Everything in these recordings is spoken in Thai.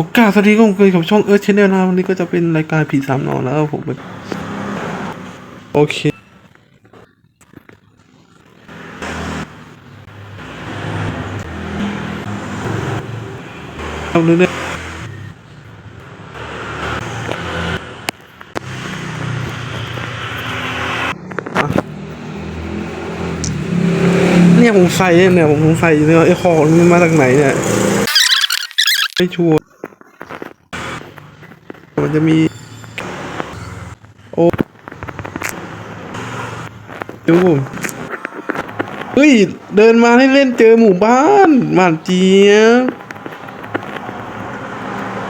โอกาสสวัสดีก็ผมเคยกับช่องเอิร์ธชแนลนะวันนี้ก็จะเป็นรายการผีสามนอนแล้วผมโอเค เอาเรื่อยๆอะเนี่ยผมใส่เนี่ยผมใส่เนี่ยไอ้ของมันมาจากไหนเนี่ย ไม่ชัวร์ มันจะมีโอ้ดูเฮ้ย เดินมาให้เล่นเจอหมู่บ้านหวานเจี๊ยบ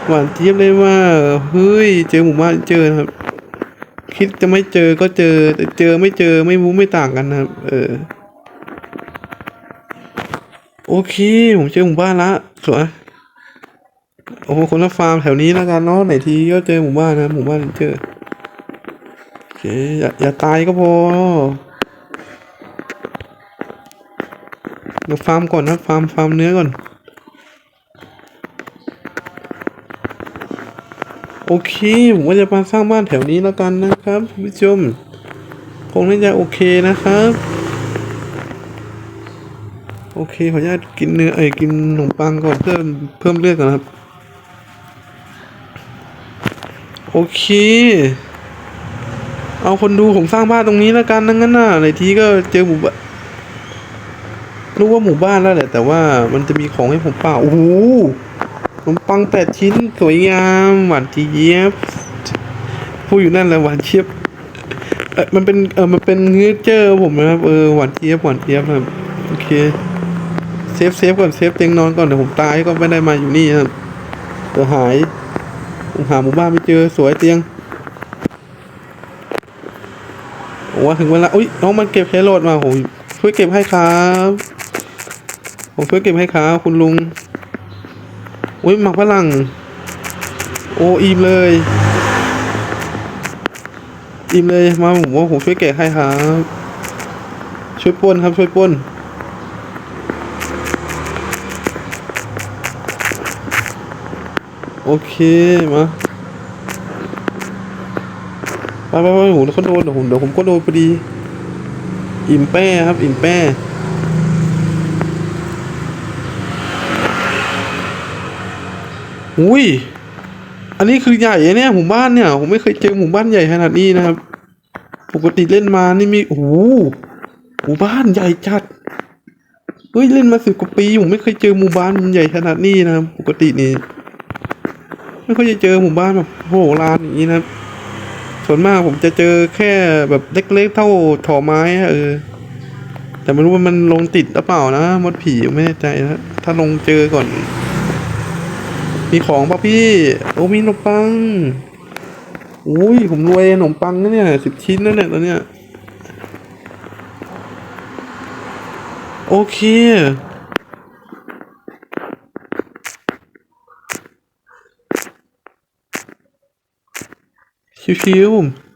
หวานเจี๊ยบเลยว่าเฮ้ย เจอหมู่บ้านเจอนะครับ คิดจะไม่เจอก็เจอแต่เจอไม่เจอไม่รู้ไม่ต่างกันนะครับ เออ โอเค ผมเจอหมู่บ้านละสวย โอ้โหคนละฟาร์มแถวนี้แล้วกันเนาะไหนทีก็เจอหมู่บ้านนะหมู่บ้านเจอโอเคอย่าอย่าตายก็พอเดี๋ยวฟาร์มก่อนนะฟาร์มฟาร์มเนื้อก่อน โอเคผมว่าจะมาสร้างบ้านแถวนี้แล้วกันนะครับคุณผู้ชมคงน่าจะโอเคนะครับ โอเคขออนุญาตกินเนื้อเอ้ยกินขนมปังก่อนเพิ่มเพิ่มเลือดก่อนครับ อเค เอาคนดูผมสร้างบ้านตรงนี้แล้วกันนั่งั้นน่ะในทีก็เจอหมู่บ้านรู้ว่าหมู่บ้านแล้วแหละ แต่ว่ามันจะมีของให้ผมเปล่าโอ้โหขนมปังแปดชิ้น สวยงามหวานเจี๊ยบพูดอยู่นั่นแหละหวานเจี๊ยบเออมันเป็นเออมันเป็นเนื้อเจอผมนะครับเออหวานเจี๊ยบหวานเจี๊ยบครับโอเคเซฟเซฟก่อนเซฟเตียงนอนก่อนเดี๋ยวผมตายก็ไม่ได้มาอยู่นี่ครับเดี๋ยวหาย หาหมู่บ้านไม่เจอสวยเตียงโอ้ว่าถึงเวลาอุ้ยน้องมันเก็บแครอทมาผมช่วยเก็บให้ครับผมช่วยเก็บให้ครับคุณลุงอุ้ยหมักฝรั่งโอ้อิ่มเลยอิ่มเลยมาผมว่าผมช่วยเก็บให้ครับช่วยป้นครับช่วยป้น โอเค มาไปไปไปผมเขาโดนเดี๋ยวผมเดี๋ยวผมก็โดนพอดี อิ่มแป้ครับ อิ่มแป้อุ้ย อันนี้คือใหญ่เนี่ยหมู่บ้านเนี่ย ผมไม่เคยเจอหมู่บ้านใหญ่ขนาดนี้นะครับ ปกติเล่นมานี่มีโอ้โหหมู่บ้านใหญ่จัด เฮ้ยเล่นมาสิบกว่าปีผมไม่เคยเจอหมู่บ้านใหญ่ขนาดนี้นะครับ ปกตินี่ ไม่ค่อยจะเจอหมู่บ้านแบบโหรานอย่างนี้นะครับส่วนมากผมจะเจอแค่แบบเล็กๆเท่าถอไม้เออ แต่ไม่รู้ว่ามันลงติดหรือเปล่านะมดผีไม่แน่ใจนะถ้าลงเจอก่อน มีของป่ะพี่ โอ้มีขนมปังอุ้ยผมรวยขนมปังนะเนี่ยสิบชิ้นแล้วเนี่ยตอนเนี้ยโอเค ชิวๆ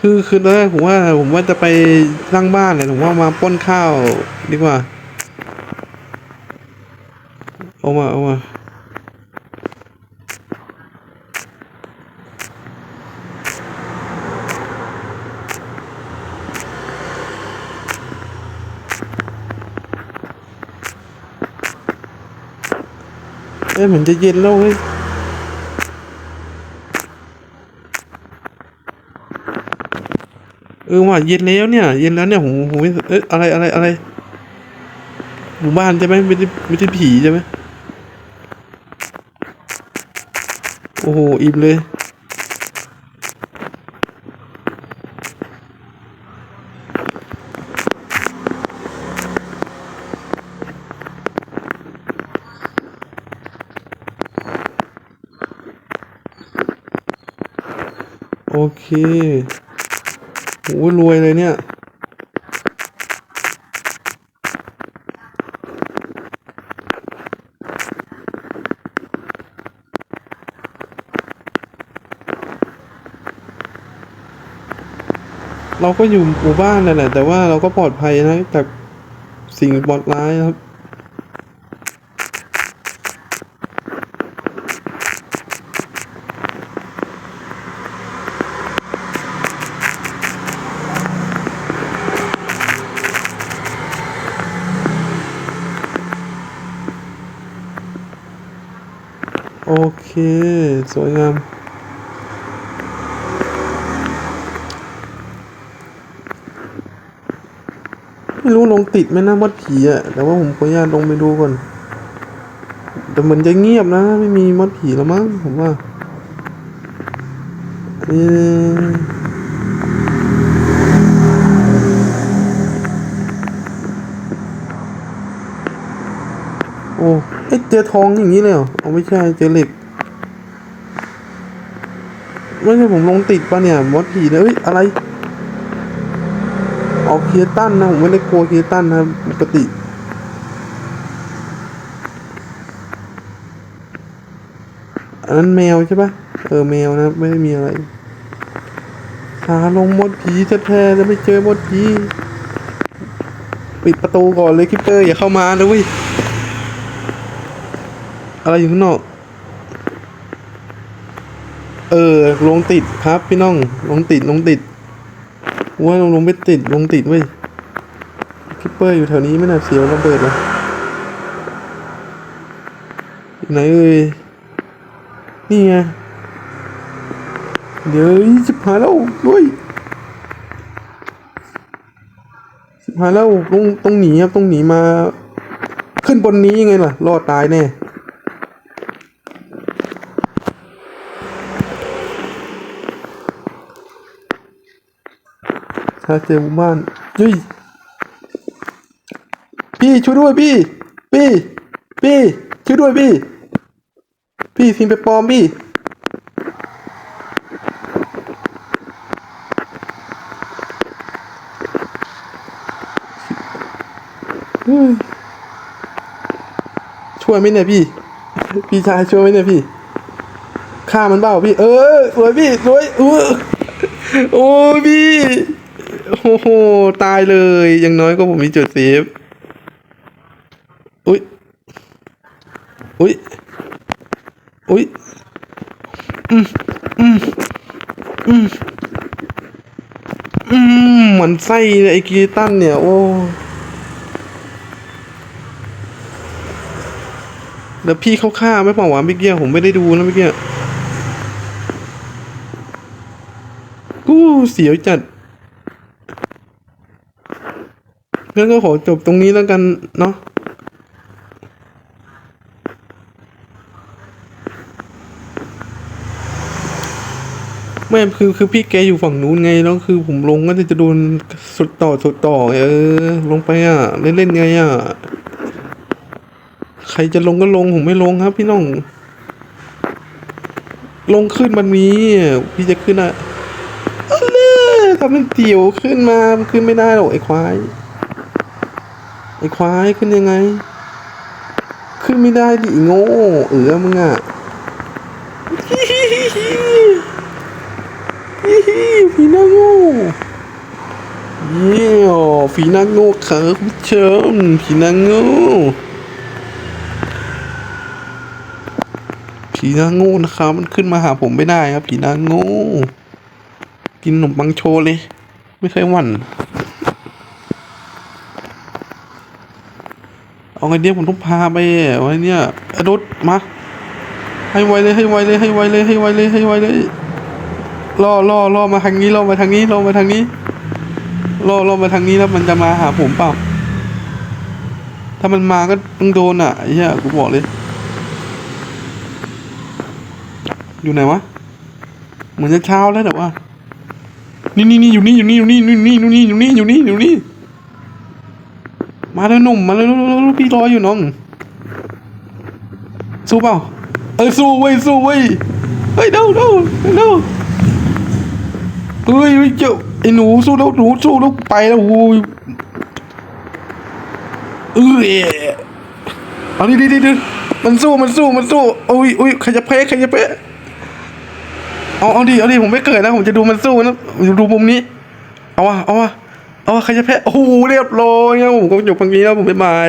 คือคือตอนแรกผมว่า ผมว่าจะไปสร้างบ้านเลยผมว่ามาป้นข้าวดีกว่า เอามา เอามา อ้ยเหมือนจะเย็นแล้วเว้ยเออว่าเย็นแล้วเนี่ย เย็นแล้วเนี่ยผมผมไม่เอ๊ะอะไรอะไรอะไรหมู่บ้านใช่ไหมไม่ใช่ไม่ใช่ผีใช่ไหมโอ้โหอิ่มเลย เคโอ้รวยเลยเนี่ย เราก็อยู่หมู่บ้านนั่นแหละ แต่ว่าเราก็ปลอดภัยนะแต่สิ่งบอดร้ายครับ โอเค สวยงามไม่รู้ลงติดไหมนะมดผีอะแต่ว่าผมขออนุญาตลงไปดูก่อน แต่เหมือนจะเงียบนะ ไม่มีมดผีแล้วมั้งผมว่าเออโอ้ เจอทองอย่างนี้เลยเหรอเอาไม่ใช่เจอเหล็กไม่ใช่ผมลงติดปะเนี่ยมดผีเนี่ยอ้ยอะไรออกเคียตันนะผมไม่ได้กลัวเคียตันนะปกติอันนั้นแมวใช่ปะเออแมวนะไม่ได้มีอะไรหาลงมดผีแท้ๆจะไม่เจอมดผีปิดประตูก่อนเลยคิปเปอร์อย่าเข้ามานะเว้ย อะไรอยู่ข้างนอก เออ ลงติดครับพี่น้อง ลงติดลงติดว่าลงไม่ติดลงติดเว้ยคิปเปอร์อยู่แถวนี้ไม่น่าเสียวระเบิดหรออยู่ไหนเอ่ยนี่ไงเดี๋ยวจิบหายแล้วด้วยจิบหายแล้วต้องต้องหนีครับต้องหนีมา ขึ้นบนนี้ยังไงล่ะ รอดตายแน่ ถ้าเจอหมู่บ้านเฮ้ยพี่ช่วยด้วยพี่ พี่พี่ช่วยด้วยพี่ พี่พิมพ์ไปปลอมพี่ช่วยไหมเนี่ยพี่ พี่ชายช่วยไหมเนี่ยพี่ฆ่ามันเปล่าพี่ เออสวยพี่สวยเออโอ้พี่ โอ้โห ตายเลยย่างน้อยก็ผมมีจุดเซฟอุ้ยอุ้ยอุ้ยอืมอืมอืมอืมเหมือนไส้เลยไอ้กีตันเนี่ย โอ้แล้วพี่เขาฆ่าไม่เปล่าวะเมื่อกี้ผมไม่ได้ดูนะเมื่อกี้กูเสียวจัด งั้นก็ขอจบตรงนี้แล้วกันเนาะไม่คือคือพี่แกอยู่ฝั่งนู้นไงแล้วคือผมลงก็จะโดนสุดต่อสุดต่อไงเออ ลงไปอะ เล่นเล่นไงอะ ใครจะลงก็ลง ผมไม่ลงครับ พี่น้อง ลงขึ้นมันมีพี่จะขึ้นอะเอาเลยทำเป็นเตี่ยวขึ้นมาขึ้นไม่ได้หรอกไอ้ควาย ไอ้ควายขึ้นยังไง ขึ้นไม่ได้ดิโง่เออมึงอะฮิฮิฝีน้าโง่เยี่ยฝีน้าโง่ครับคุณผู้ชมฝีน้าโง่ผีน้าโง่นะครับมันขึ้นมาหาผมไม่ได้ครับผีน้าโง่ กินขนมปังโชว์เลย ไม่เคยหวั่น เอาไงเดียผมต้องพาไปไว้เนี่ยอดุดมา ให้ไวเลยให้ไวเลยให้ไวเลยให้ไวเลยให้ไวเลยล่อล่อล่อมาทางนี้ล่อมาทางนี้ล่อมาทางนี้ล่อล่อมาทางนี้แล้วมันจะมาหาผมเปล่า ถ้ามันมาก็ต้องโดนอะไอ้เหี้ยกูบอกเลย อยู่ไหนวะ เหมือนจะเช้าแล้วแต่ว่า นี่นี่นี่อยู่นี่อยู่นี่อยู่นี่นี่นี่อยู่นี่อยู่นี่อยู่นี่อยู่นี่ มาแล้วหนุ่มมาแล้วพี่รออยู่น้อง สู้เปล่า เออสู้เว้ยสู้เว้ยเฮ้ยเด้าเด้าเด้าเฮ้ยเฮ้ยเจ้าไอ้หนูสู้แล้วหนูสู้แล้วไปแล้วโอ้ยเออเอาดิดิดิดิมันสู้มันสู้มันสู้โอ้ยโอ้ยใครจะแพ้ใครจะแพ้เอาเอาดิเอาดิผมไม่เกิดนะผมจะดูมันสู้นะดูมุมนี้ เอาวะเอาวะ อ๋อใครจะแพ้โอ้โหเรียบร้อยครับผมก็จบตรงนี้แล้วผมบ๊ายบาย